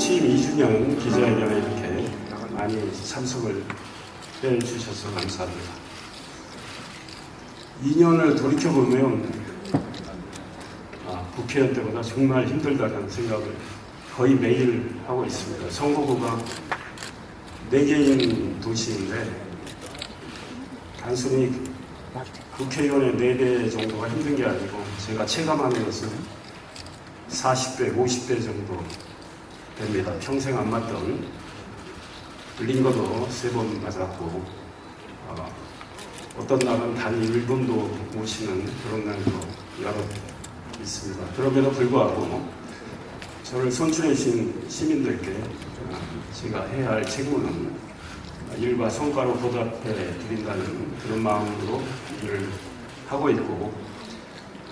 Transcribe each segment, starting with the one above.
취임 2주년 기자회견에 이렇게 많이 참석을 해주셔서 감사합니다. 2년을 돌이켜보면 아, 국회의원 때보다 정말 힘들다는 생각을 거의 매일 하고 있습니다. 선거구가 4개인 도시인데 단순히 국회의원의 4배 정도가 힘든 게 아니고 제가 체감하는 것은 40배, 50배 정도 됩니다. 평생 안 맞던 링거도 세 번 맞았고 어, 어떤 날은 단 1분도 못 쉬는 그런 날도 여러 있습니다. 그럼에도 불구하고 저를 선출해 주신 시민들께 어, 제가 해야 할 책무는 일과 성과로 보답해 드린다는 그런 마음으로 일을 하고 있고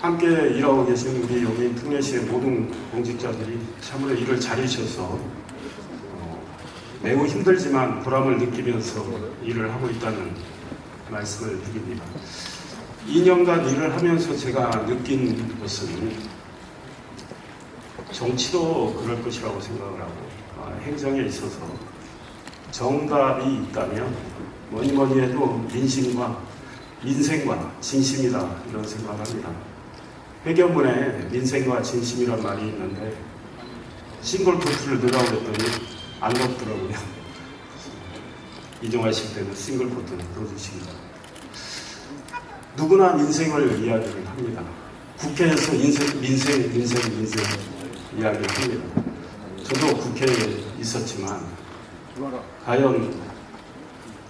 함께 일하고 계신 우리 여기 특례시의 모든 공직자들이 참으로 일을 잘해주셔서 어, 매우 힘들지만 보람을 느끼면서 일을 하고 있다는 말씀을 드립니다. 2년간 일을 하면서 제가 느낀 것은 정치도 그럴 것이라고 생각을 하고 아, 행정에 있어서 정답이 있다면 뭐니 뭐니 해도 민심과 민생과 진심이다 이런 생각을 합니다. 회견문에 민생과 진심이란 말이 있는데 싱글 포트를 넣으라고 했더니 안 넣더라고요. 이종하실 때는 싱글 포트 넣어주십니다. 누구나 민생을 이야기를 합니다. 국회에서 인생, 민생, 민생, 민생 이야기를 합니다. 저도 국회에 있었지만 과연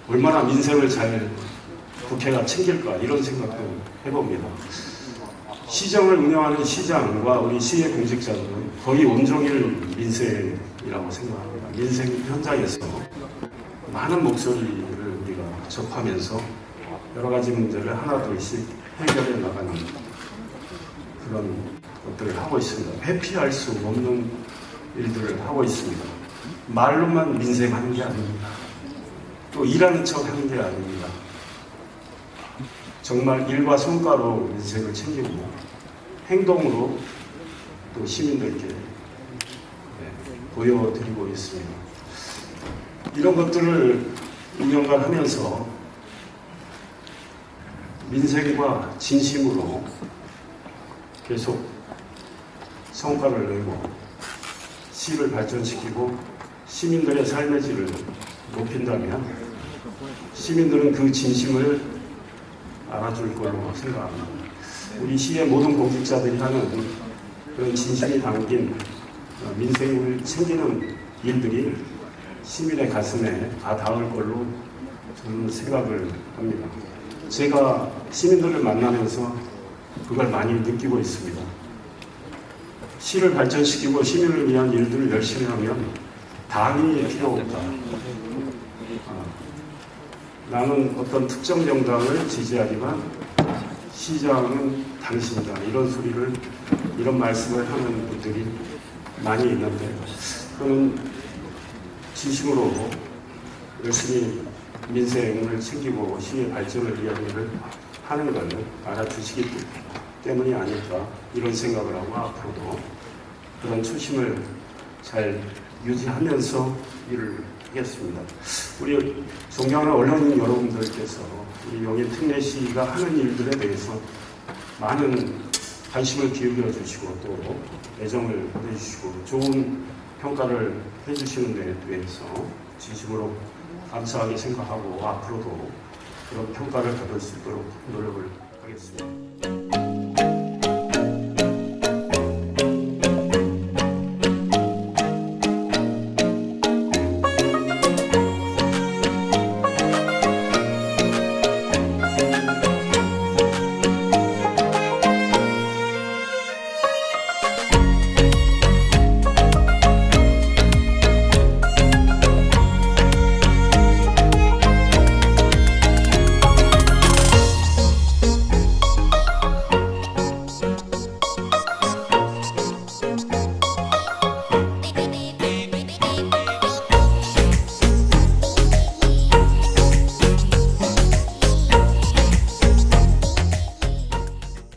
얼마나 민생을 잘 국회가 챙길까 이런 생각도 해봅니다. 시정을 운영하는 시장과 우리 시의 공직자들은 거의 온종일 민생이라고 생각합니다. 민생 현장에서 많은 목소리를 우리가 접하면서 여러 가지 문제를 하나둘씩 해결해 나가는 그런 것들을 하고 있습니다. 회피할 수 없는 일들을 하고 있습니다. 말로만 민생하는 게 아닙니다. 또 일하는 척 하는 게 아닙니다. 정말 일과 성과로 민생을 챙기고 행동으로 또 시민들께 네, 보여드리고 있습니다. 이런 것들을 2년간 하면서 민생과 진심으로 계속 성과를 내고 시를 발전시키고 시민들의 삶의 질을 높인다면 시민들은 그 진심을 알아줄 걸로 생각합니다. 우리 시의 모든 공직자들이 하는 그런 진심이 담긴 어, 민생을 챙기는 일들이 시민의 가슴에 다 닿을 걸로 저는 생각을 합니다. 제가 시민들을 만나면서 그걸 많이 느끼고 있습니다. 시를 발전시키고 시민을 위한 일들을 열심히 하면 당이 필요 없다. 어, 나는 어떤 특정 정당을 지지하지만 시장은 당신이다. 이런 소리를, 이런 말씀을 하는 분들이 많이 있는데, 그는 진심으로 열심히 민생을 챙기고 시의 발전을 위한 일을 하는 걸 알아주시기 때문이 아닐까 이런 생각을 하고 앞으로도 그런 초심을 잘 유지하면서 일을 하겠습니다. 우리 존경하는 언론인 여러분들께서 우리 용인 특례시가 하는 일들에 대해서 많은 관심을 기울여 주시고 또 애정을 보내주시고 좋은 평가를 해주시는 데 대해서 진심으로 감사하게 생각하고 앞으로도 그런 평가를 받을 수 있도록 노력을.